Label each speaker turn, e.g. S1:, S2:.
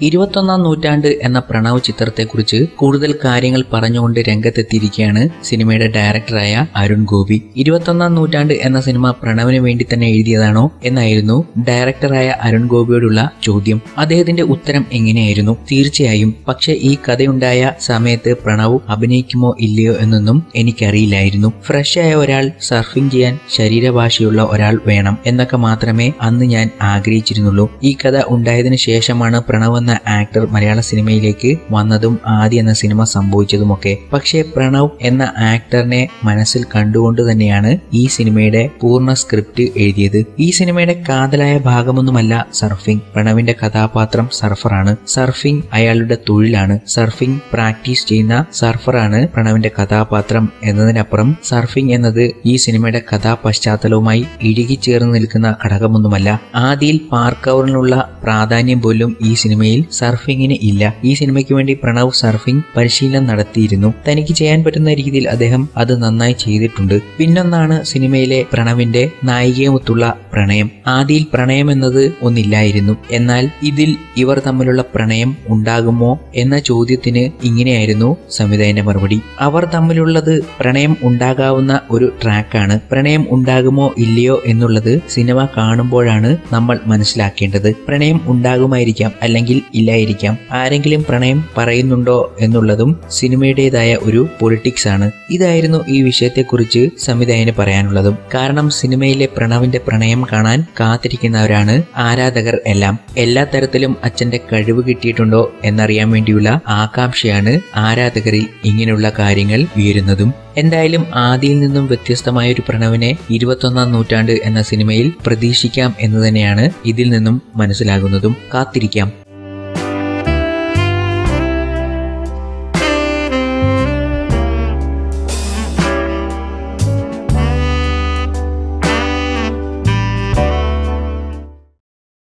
S1: ഇരുപത്തൊന്നാം നൂറ്റാണ്ട് എന്ന പ്രണവ് ചിത്രത്തെക്കുറിച്ച് കൂടുതൽ കാര്യങ്ങൾ പറഞ്ഞുകൊണ്ട് രംഗത്തെത്തിയിരിക്കുകയാണ് സിനിമയുടെ ഡയറക്ടറായ അരുൺ ഗോപി. ഇരുപത്തൊന്നാം നൂറ്റാണ്ട് എന്ന സിനിമ പ്രണവിന് വേണ്ടി തന്നെ എഴുതിയതാണോ എന്നായിരുന്നു ഡയറക്ടറായ അരുൺ ഗോപിയോടുള്ള ചോദ്യം. അദ്ദേഹത്തിന്റെ ഉത്തരം എങ്ങനെയായിരുന്നു? തീർച്ചയായും. പക്ഷേ ഈ കഥയുണ്ടായ സമയത്ത് പ്രണവ് അഭിനയിക്കുമോ ഇല്ലയോ എന്നൊന്നും എനിക്കറിയില്ലായിരുന്നു. ഫ്രഷായ ഒരാൾ സർഫിംഗ് ചെയ്യാൻ ശരീരഭാഷയുള്ള ഒരാൾ വേണം എന്നൊക്കെ മാത്രമേ അന്ന് ഞാൻ ആഗ്രഹിച്ചിരുന്നുള്ളൂ. ഈ കഥ ഉണ്ടായതിനു ശേഷമാണ് പ്രണവ് എന്ന ആക്ടർ മലയാള സിനിമയിലേക്ക് വന്നതും ആദ്യ എന്ന സിനിമ സംഭവിച്ചതുമൊക്കെ പക്ഷേ പ്രണവ് എന്ന ആക്ടറിനെ മനസ്സിൽ കണ്ടുകൊണ്ട് തന്നെയാണ് ഈ സിനിമയുടെ പൂർണ സ്ക്രിപ്റ്റ് എഴുതിയത്. ഈ സിനിമയുടെ കാതലായ ഭാഗമൊന്നുമല്ല സർഫിംഗ് പ്രണവിന്റെ കഥാപാത്രം സർഫറാണ്. സർഫിംഗ് അയാളുടെ തൊഴിലാണ്. സർഫിംഗ് പ്രാക്ടീസ് ചെയ്യുന്ന സർഫറാണ് പ്രണവിന്റെ കഥാപാത്രം എന്നതിനപ്പുറം സർഫിംഗ് എന്നത് ഈ സിനിമയുടെ കഥാപശ്ചാത്തലവുമായി ഇഴുകിച്ചേർന്ന് നിൽക്കുന്ന ഘടകമൊന്നുമല്ല. ആദിയിൽ പാർക്കവറിനുള്ള പ്രാധാന്യം പോലും ഈ സിനിമയിൽ സർഫിങ്ങിന് ഇല്ല. ഈ സിനിമയ്ക്ക് വേണ്ടി പ്രണവ് സർഫിംഗ് പരിശീലനം നടത്തിയിരുന്നു. തനിക്ക് ചെയ്യാൻ പറ്റുന്ന രീതിയിൽ അദ്ദേഹം അത് നന്നായി ചെയ്തിട്ടുണ്ട്. പിന്നൊന്നാണ് സിനിമയിലെ പ്രണവിന്റെ നായികയുമൊത്തുള്ള പ്രണയം. ആദിയിൽ പ്രണയം എന്നത് ഒന്നില്ലായിരുന്നു. എന്നാൽ ഇതിൽ ഇവർ തമ്മിലുള്ള പ്രണയം ഉണ്ടാകുമോ എന്ന ചോദ്യത്തിന് ഇങ്ങനെയായിരുന്നു സംവിധായകന്റെ മറുപടി. അവർ തമ്മിലുള്ളത് പ്രണയം ഉണ്ടാകാവുന്ന ഒരു ട്രാക്കാണ്. പ്രണയം ഉണ്ടാകുമോ ഇല്ലയോ എന്നുള്ളത് സിനിമ കാണുമ്പോഴാണ് നമ്മൾ മനസ്സിലാക്കേണ്ടത്. പ്രണയം ഉണ്ടാകുമായിരിക്കാം അല്ലെങ്കിൽ ഇല്ലായിരിക്കാം. ആരെങ്കിലും പ്രണയം പറയുന്നുണ്ടോ എന്നുള്ളതും സിനിമയുടേതായ ഒരു പൊളിറ്റിക്സ് ആണ്. ഇതായിരുന്നു ഈ വിഷയത്തെക്കുറിച്ച് സംവിധായകന് പറയാനുള്ളതും. കാരണം സിനിമയിലെ പ്രണവിന്റെ പ്രണയം കാണാൻ കാത്തിരിക്കുന്നവരാണ് ആരാധകർ എല്ലാം. എല്ലാ തരത്തിലും അച്ഛന്റെ കഴിവ് കിട്ടിയിട്ടുണ്ടോ എന്നറിയാൻ വേണ്ടിയുള്ള ആകാംക്ഷയാണ് ആരാധകരിൽ ഇങ്ങനെയുള്ള കാര്യങ്ങൾ ഉയരുന്നതും. എന്തായാലും ആദിയിൽ നിന്നും വ്യത്യസ്തമായ ഒരു പ്രണവിനെ ഇരുപത്തൊന്നാം നൂറ്റാണ്ട് എന്ന സിനിമയിൽ പ്രതീക്ഷിക്കാം എന്ന് തന്നെയാണ് ഇതിൽ നിന്നും മനസ്സിലാകുന്നതും. കാത്തിരിക്കാം.